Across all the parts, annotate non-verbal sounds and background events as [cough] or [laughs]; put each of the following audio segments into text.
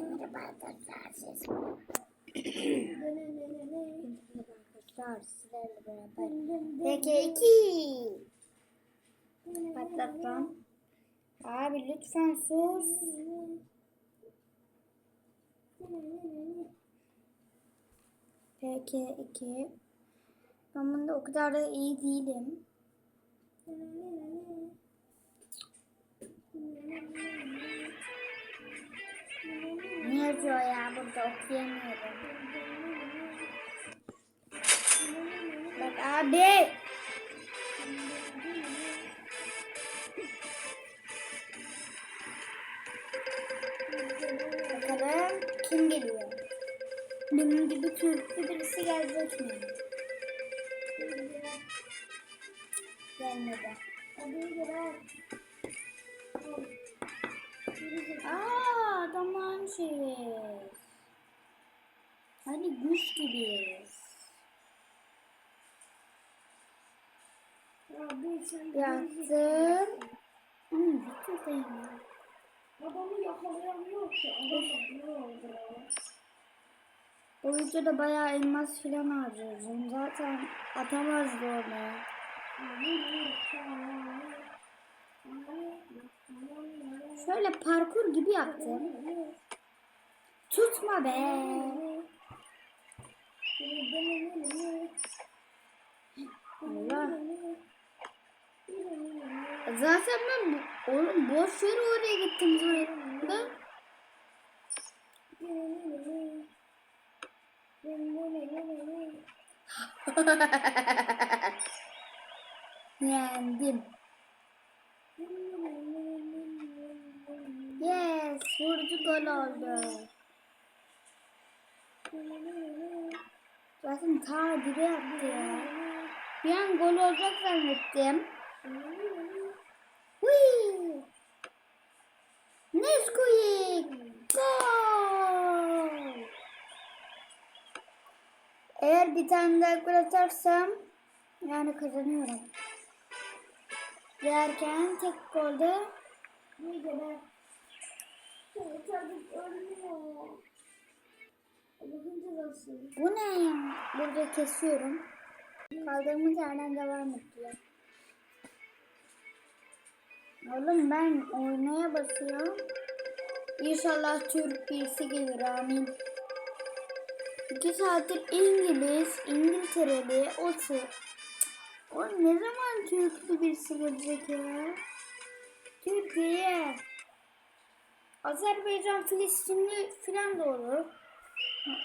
Merhaba arkadaşlar siz. arkadaşlar sizlerle beraber. Peki iki. Patlat lan. Abi lütfen sus. Peki iki. Ben bunda o kadar da iyi değilim. Yazıyor ya burada okuyamıyorum. Bak abi. Bakalım kim geliyor? Benim gibi Türklü birisi gelecek mi? Gelmedi. Aa şeyi. Hani güç gibiyiz. Yaktım. Hmm, videodayım ya. Adamı yakalayamıyor ki. Adam? Bu videoda bayağı elmas filan harcayacağım. Zaten atamazdı onu. Şöyle parkur gibi yaptım. Tutma be. Allah. Zaten ben oğlum boş yere oraya gittim zaten. [laughs] Yendim. Yes, vurdu gol oldu. Zaten ta dibe yaptı ya. Bir an gol olacak zannettim. Whee! Nesquik! Gol! Eğer bir tane daha gol atarsam yani kazanıyorum. Derken tek golde Ne kadar? Bu ne? Burada kesiyorum. Kaldığımız yerden devam ediyor. Oğlum ben oynaya basıyorum. İnşallah Türk birisi gelir amin. İki saattir İngiliz, İngiltereli, o Türk. Oğlum ne zaman Türklü birisi gelecek ya? Türkiye. Azerbaycan, Filistinli filan da olur.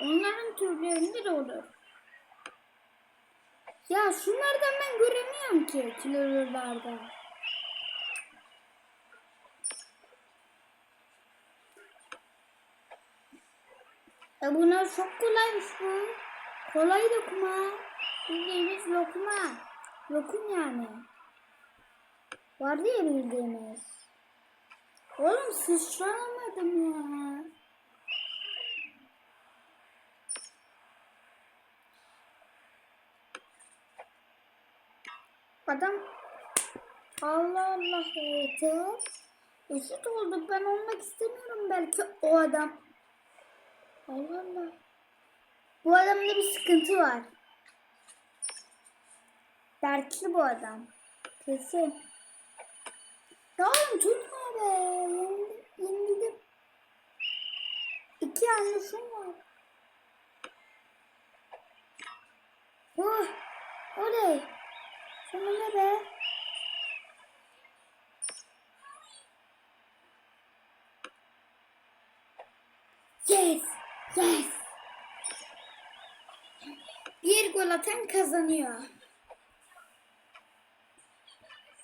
Onların türlerinde de olur. Ya şunlardan ben göremiyorum ki kilolulardan. E bunlar çok kolaymış bu. Kolay lokma. Bildiğimiz lokma. Lokum yani. Vardı ya bildiğimiz. Oğlum sıçramadım ya. Adam Allah Allah yeter. Eşit olduk. Ben olmak istemiyorum belki o adam. Allah Allah. Bu adamda bir sıkıntı var. Dertli bu adam. Kesin. Ya oğlum tutma. Yenildim. Yenildim. İki yanlışım var. Oh. Oley. Sana ne be? Yes! Yes! Bir gol atan kazanıyor.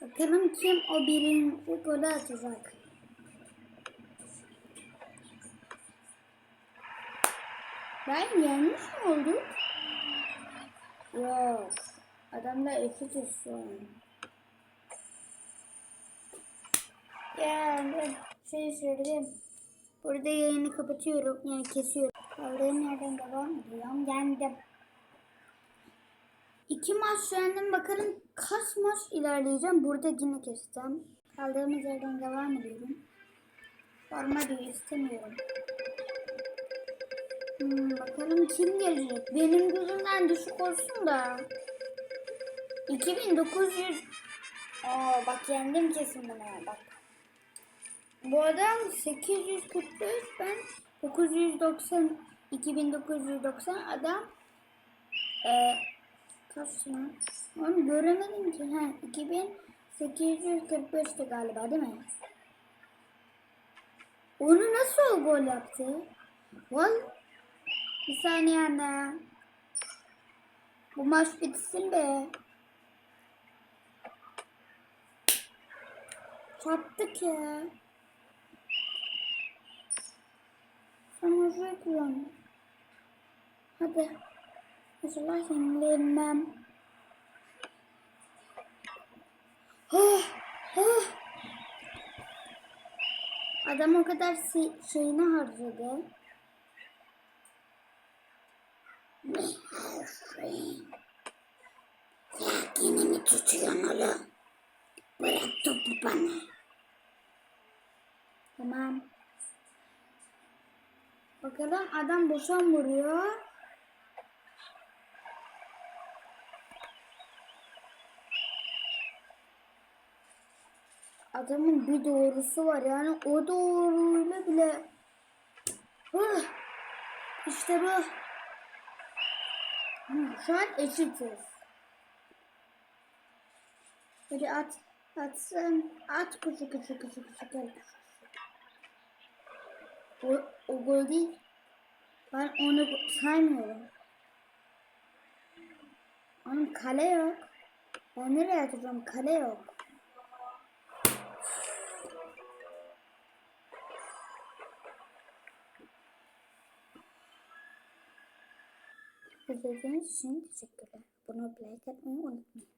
Bakalım kim o birinci golü atacak. Ben yenmiş mi olduk? Yok. Adamla eşitiz şu an. Geldim. Şey. Burada yayını kapatıyorum. Yani kesiyorum. Kaldığım yerden devam ediyorum. Yendim. İki maç yendim. Bakalım kaç maç ilerleyeceğim. Burada yine keseceğim. Kaldığımız yerden devam ediyorum. Forma diyor istemiyorum. Hmm, bakalım kim gelecek? Benim gözümden düşük olsun da. 2900 Aa bak yendim kesin bunu bak. Bu adam 845 ben 990 2990 adam e, kaç lan? Onu göremedim ki. Ha 2845'ti galiba değil mi? Onu nasıl o gol yaptı? Val bir saniye anne. Bu maç bitsin be. Çarptık ya. Sana şuraya kullan. Hadi. İnşallah yenilenmem. Oh, oh. Adam o kadar şeyini harcadı. Yine mi tutuyorsun oğlum? Bırak topu bana. Tamam. Bakalım adam boşa mı vuruyor. Adamın bir doğrusu var yani o doğruyla bile işte bu. Şu an eşitiz. Hadi at. Atsın. At kuşu kuşu kuşu kuşu gel kuşu. O, o gol değil. Ben onu saymıyorum. Onun kale yok. Ben nereye atacağım? Kale yok. İzlediğiniz için teşekkürler. Bunu like etmeyi unutmayın.